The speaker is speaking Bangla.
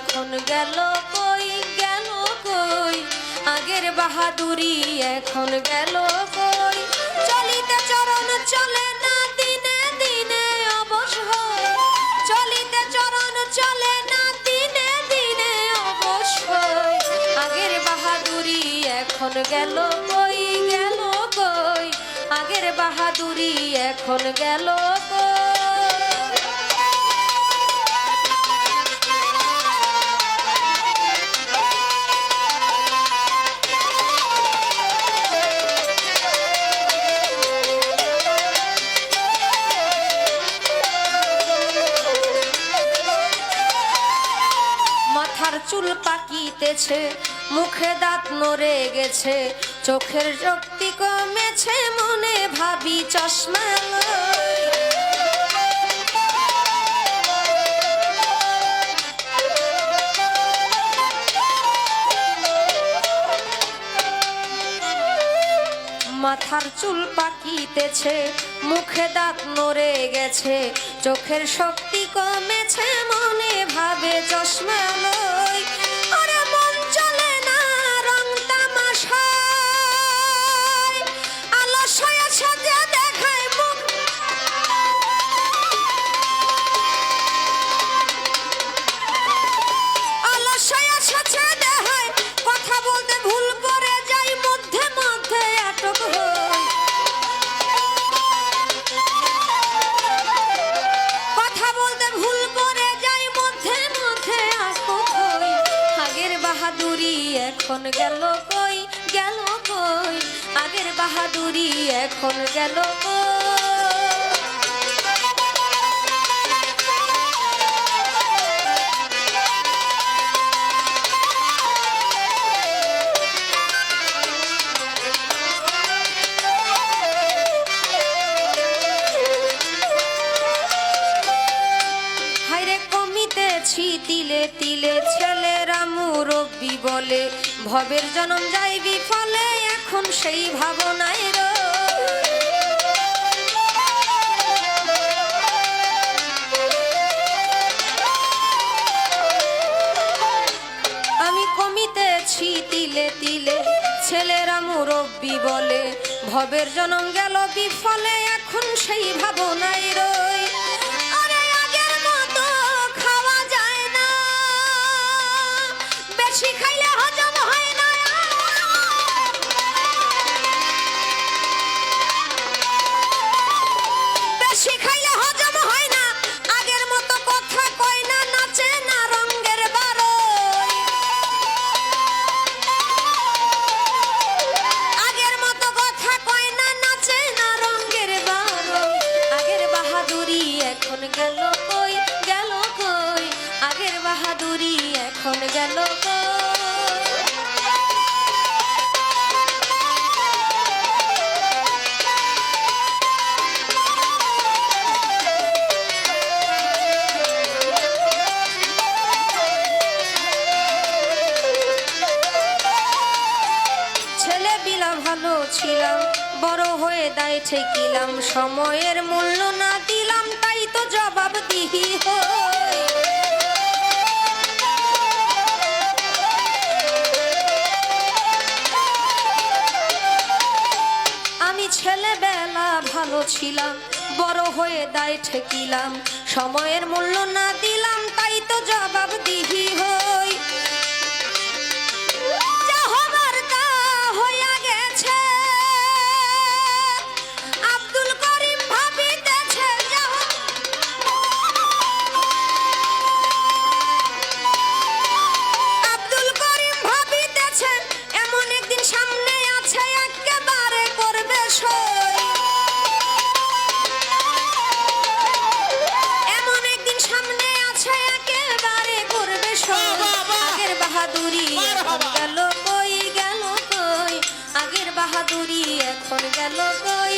এখন গেল কই গেল কই? আগের বাহাদুরি এখন গেল কই? চলিতে চরণ চলে না দিনে দিনে অবসর চলিতে চরণ চলে না দিনে দিনে অবসর আগের বাহাদুরি এখন গেল কই গেল কই? আগের বাহাদুরি এখন গেল কই? চুল পাকিতেছে, মুখে দাঁত নড়ে গেছে, চোখের শক্তি কমেছে মনে ভাবি চশমা মাথার চুল পাকিতেছে, মুখে দাঁত নড়ে গেছে, চোখের শক্তি কমেছে বাহাদুরি এখন গেল কই? গেল কই? আগের বাহাদুরি এখন গেল কই? মুরব্বি বলে, ভবের জনম যাই বিফলে এখন সেই ভাবনায় কমিতেছি তিলে তিলে, ছেলেরা মুরব্বি বলে, ভবের জনম গেল বিফলে, এখন সেই ভাবনাই রই। এখন বিলা ভালো ছিলাম বড় হয়ে দায় ঠেকিলাম। সময়ের মূল্য না দিলাম তাই ছেলেবেলা ভালো ছিলাম, বড় হয়ে দায় ঠেকিলাম। সময়ের মূল্য না দিলাম, তাই তো জবাব দিহি হই। এখন গেল কই?